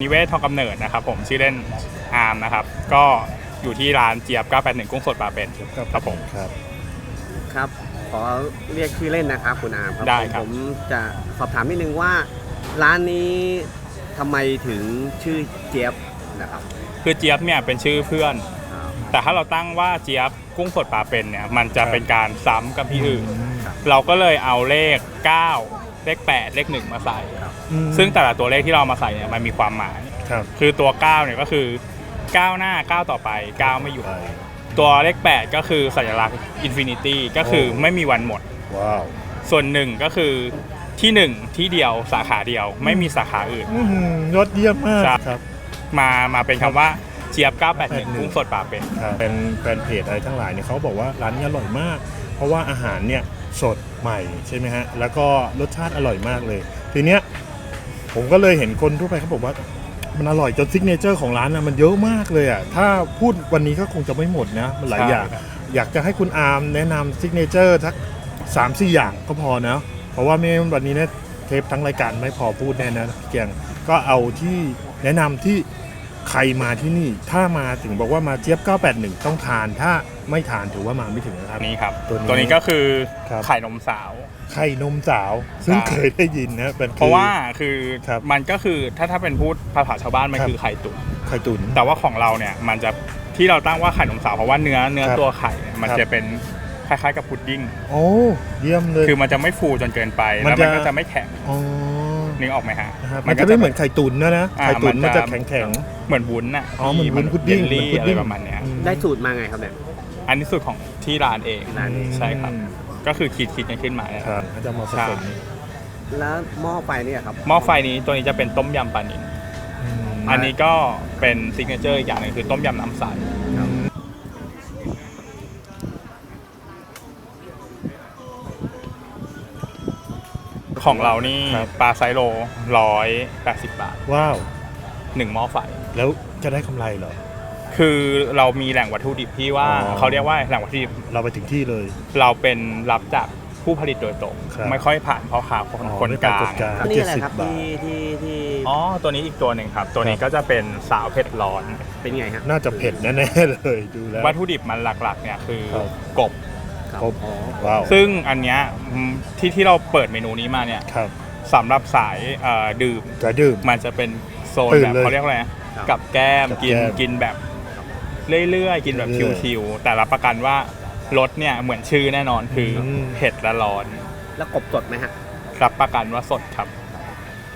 นิเวศทองกำเนิดนะครับผมชื่อเล่นอาร์มนะครับ ก็อยู่ที่ร้านเจี๊ยบ981กุ้งสดปลาเป็นครับผม ครับครับ ขอเรียกชื่อเล่นนะครับคุณอาร์มครับได้ผมครับ ผมจะสอบถามนิดนึงว่า ร้านนี้ทำไมถึงชื่อเจี๊ยบนะครับคือเจี๊ยบเนี่ยเป็นชื่อเพื่อน อ่า แต่ถ้าเราตั้งว่าเจี๊ยบกุ้งสดปลาเป็นเนี่ยมันจะครับเป็นการซ้ำกับที่อื่นครับเราก็เลยเอาเลข 9 เลข 8 เลข 1 มาใส่อืม ซึ่งแต่ละตัวเลขที่เรามาใส่เนี่ยมันมีความหมาย ครับ คือตัว 9 เนี่ยก็คือก้าวหน้าก้าวต่อไปก้าวไม่หยุดไปตัวเลข 8 ก็คือสัญลักษณ์อินฟินิตี้ก็คือโอ้ ไม่มีวันหมด ว้าว ส่วนหนึ่งก็คือที่หนึ่งที่เดียวสาขาเดียว ไม่มีสาขาอื่น อื้อหือยอดเยี่ยมมากครับ ครับ มามาเป็นคำว่าเจี๊ยบ 981 981กุ้งสดปลาเป็นครับเป็นแฟนเพจอะไรทั้งหลายเนี่ยเขาบอกว่าร้านนี้อร่อยมาก เพราะว่าอาหารเนี่ยสดใหม่ใช่ไหมฮะ แล้วก็รสชาติอร่อยมากเลย ทีเนี้ย ผมก็เลยเห็นคนทั่วไปเขาบอกว่า มันอร่อยจนซิกเนเจอร์ของร้านนะมันเยอะมากเลยอะถ้าพูดวันนี้ก็คงจะไม่หมดนะมันหลายอย่าง อยากจะให้คุณอาร์มแนะนำซิกเนเจอร์สักสามสี่อย่างก็พอนะเพราะว่าไม่งั้นวันนี้เนี่ยเทปทั้งรายการไม่พอพูดแน่นะพี่เกียงก็เอาที่แนะนำที่ใครมาที่นี่ ถ้ามาถึงบอกว่ามาเจี๊ยบ 981 ต้องทานถ้า ไม่ทานถือว่ามาไม่ถึงนะครับ นี้ครับ ตัวนี้ตัวนี้ก็คือครับ ไข่นมสาว ไข่นมสาว ซึ่งใช่เคยได้ยินนะเป็น เพราะว่าคือครับมันก็คือถ้าถ้าเป็นพูดภาษาชาวบ้านมันครับ คือไข่ตุ๋นไข่ตุ๋น แต่ว่าของเราเนี่ยมันจะที่เราตั้งว่าไข่นมสาวเพราะว่าเนื้อเนื้อครับตัวไข่เนี่ยมันครับ จะเป็นคล้ายๆกับพุดดิ้ง โอ้เยี่ยมเลย คือมันจะไม่ฟูจนเกินไป มันแล้วมันจะก็จะไม่แข็งอ๋อนึกออกไหมฮะนะครับมันจะไม่เหมือนไข่ตุ๋นนะนะอ่าไข่ตุ๋นมันจะมันจะแข็ง เหมือนวุ้นน่ะอ๋อเหมือนวุ้นที่พุดดิ้ง เยลลี่เหมือนพุดอะไรดิ้งประมาณเนี้ยอืมได้สูตรมาไงครับเนี่ย อันนี้สูตรของที่ร้านเองร้านเอง ใช่ครับ ก็คือคิดคิดกันขึ้นมาเนี่ย ครับเขาจะมาผสมใช่ แล้วหม้อไฟเนี่ยครับ หม้อไฟนี้ตัวนี้จะเป็นต้มยำปลานิลอืมอันนี้ก็เป็นซิกเนเจอร์อีกอย่างหนึงคือต้มยำน้ำใส ของเรานี่ครับ ปลาไซโลร้อยแปดสิบบาทว้าว หนึ่งหม้อไฟ แล้วจะได้กำไรเหรอ คือเรามีแหล่งวัตถุดิบที่ว่าอ๋อ เขาเรียกว่าแหล่งวัตถุดิบเราไปถึงที่เลย เราเป็นรับจากผู้ผลิตโดยตรงครับ ไม่ค่อยผ่านพ่อค้าคนอ๋อคนไม่กผ่านลาคงนกลางนี่อะไรครับ70บาท ที่ที่ที่อ๋อ ตัวนี้อีกตัวหนึ่งครับ ตัวนี้ก็จะเป็นสาวเผ็ดร้อน เป็นไงฮะน่าจะเผ็ดแน่ๆเลยดูแล้ว วัตถุดิบมันหลักๆเนี่ยคือครับ กบ ครับครบอ๋อว้าวซึ่งอันเนี้ยอืมที่ที่เราเปิดเมนูนี้มาเนี่ยครับสำหรับสายเอ่อดื่มจะดื่ม มันจะเป็นโซนตื่นแบบเลยเขาเรียกอะไรนะครับกับแก้มกับกินแก้ม กินแบบ เรื่อยๆ กินแบบเรื่อยๆชิวๆแต่รับประกันว่ารสเนี่ยเหมือนชื่อแน่นอนคืออม เผ็ดและร้อน แล้วกบสดไหมฮะ รับประกันว่าสดครับ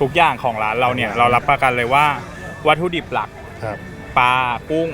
ทุกอย่างของร้านเราเนี่ยครับเรารับประกันเลยว่าวัตถุดิบหลักครับปลากุ้ง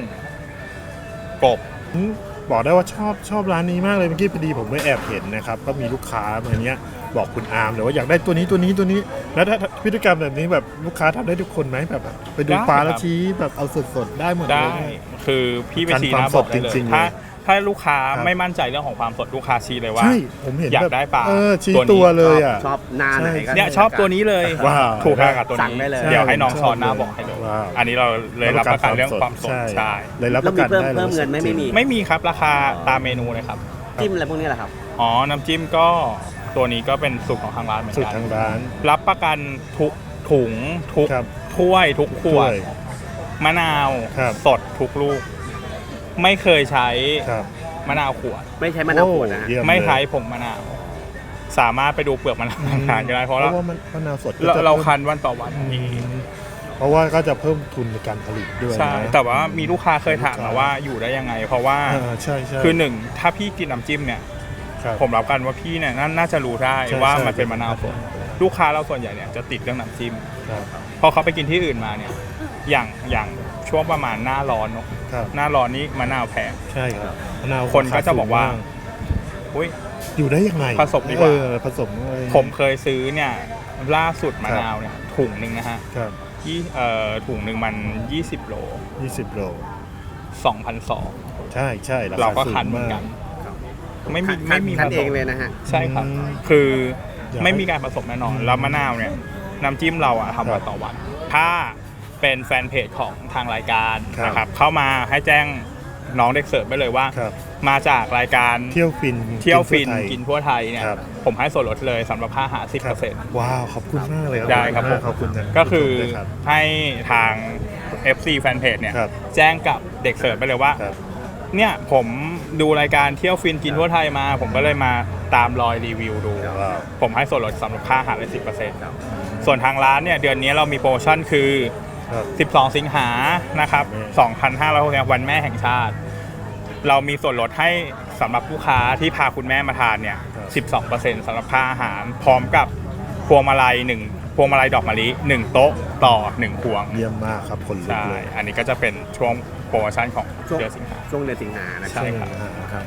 กบ อืมบอกได้ว่าชอบชอบร้านนี้มากเลยเมื่อกี้พอดีผมไปแอบเห็นนะครับ ก็มีลูกค้ามาเนี้ย บอกคุณอาร์มเลยว่าอยากได้ตัวนี้ตัวนี้ตัวนี้ แล้วถ้าพฤติกรรมแบบนี้แบบลูกค้าทำได้ทุกคนไหมแบบไปดูได้ปลาแล้วครับชี้แบบเอาสดๆได้หมดเลยได้นะคือพี่ไปการชี้ความนะบอกได้สดเลจริยงๆถ้าเลยถ้าลูกค้าครับไม่มั่นใจเรื่องของความสดลูกค้าชี้เลยว่าใช่ผมเห็นอยากแบบได้ปลาเออชี้ตัวนี้ตัวเลยอะชอบหน้าไหนก็เนี่ยชอบตัวนี้เลยว้าวถูกทางกับตัวสั่งนี้ได้เลยเดี๋ยวให้น้องชอบช้อนหน้าเลยบอกให้เลยว้าวอันนี้เราเลยรับประกันเรื่องความสดใช่ใช่เลยรับปแล้วระมีกันเพิ่มได้ลยเพิ่มเงินไหมไม่มีไม่มีครับราคาตามเมนูเลยครับจิ้มอะไรพวกนี้แหละครับอ๋อน้ำจิ้มก็ ตัวนี้ก็เป็นสูตรของทางร้านเหมือนสุดกันทางร้าน รับประกันทุกถุงทุกครับถ้วยทุกขวดด้วยมะนาว ครับ สดทุกลูก ไม่เคยใช้ครับมะนาวขวด ไม่ใช้มะนาวขวดนะฮะโอ้เยี่ยไม่เลยใช้ผงมะนาว สามารถไปดูเปลือกมะนาวทานก็ได้เพราะเราว่ามันมะนาวสดก็เราจะเราพิ่มคันวันต่อวันอืเองมเพราะว่าก็จะเพิ่มทุนในการผลิตด้วยใช่นะแต่ว่ามีลูกค้าเคยถามลูกมาค้าว่าอยู่ได้ยังไง เพราะว่า เออใช่ใช่คือหนึ่งถ้าพี่กินน้ำจิ้มเนี่ย ครับ ผมรับกันว่าพี่เนี่ยน่าน่าจะรู้ได้ใช่ว่าใช่มันเป็นมะนาวสดลูกค้าเราส่วนใหญ่เนี่ยจะติดเรื่องน้ำจิ้มครับ พอเขาไปกินที่อื่นมาเนี่ยอย่างอย่างช่วงประมาณหน้าร้อนเนอะครับ หน้าร้อนนี้มะนาวแพง ใช่ครับมะนาวคนก็จะบอกว่าสูงมอุ้ยอยู่ได้ยังไงผสมดีกว่า เออผสมอะไรผมเคยซื้อเนี่ยล่าสุดมะนาวเนี่ยถุงหนึ่งนะฮะครับยี่เอ่อถุงหนึ่งมัน 20 โล 20 โล 2,200 ใช่ใช่ราเราคาก็สูคันงเหมือนมากกัน ไม่มีคัไม่นมีคันผเอสงมเลยนะฮะ ใช่ครับ อืมคืออยากให้ไม่มีการผสมแน่นอน แล้วมะนาวเนี่ยน้ำจิ้มเราอะทำวันต่อวัน ถ้าเป็นแฟนเพจของทางรายการครับนะครับ เข้ามาให้แจ้งน้องเด็กเสิร์ฟไปเลยว่า ครับ มาจากรายการเที่ยวฟินเที่ยวฟินทั่ไทกินทั่วไทยเนี่ยครับ ผมให้ส่วนลดเลยสำหรับค่าอาหารครับ10%ว้าวขอบคุณมากเลยได้ครับผมขอบคุณนะก็คือด้วยรับ ให้ทาง FC Fanpage เนี่ยครับแจ้งกับเด็กเสิร์ฟไปเลยว่า ครับ เนี่ยผมดูรายการเที่ยวฟินกินทั่วไทยมา ผมก็เลยมาตามรอยรีวิวดูว้าวผมให้ส่วนลดสำหรับค่าอาหารเลย10%ส่วนทางร้านเนี่ยเดือนนี้เรามีโปรโมชั่นคือครับ12 สิงหานะครับ2,500วันแม่แห่งชาติ เรามีส่วนลดให้สำหรับลูกค้าที่พาคุณแม่มาทานเนี่ย 12%สำหรับค่าอาหาร พร้อมกับพวงมาลัย1พวงมาลัยดอกมะลิ1โต๊ะต่อ1พวง เยี่ยมมากครับคนลุกใช่เลย อันนี้ก็จะเป็นช่วง โปรโมชั่นของช่วงเดือนสิงหา ช่วงเดือนสิงหานะคใช่รับครับ อ่าครับ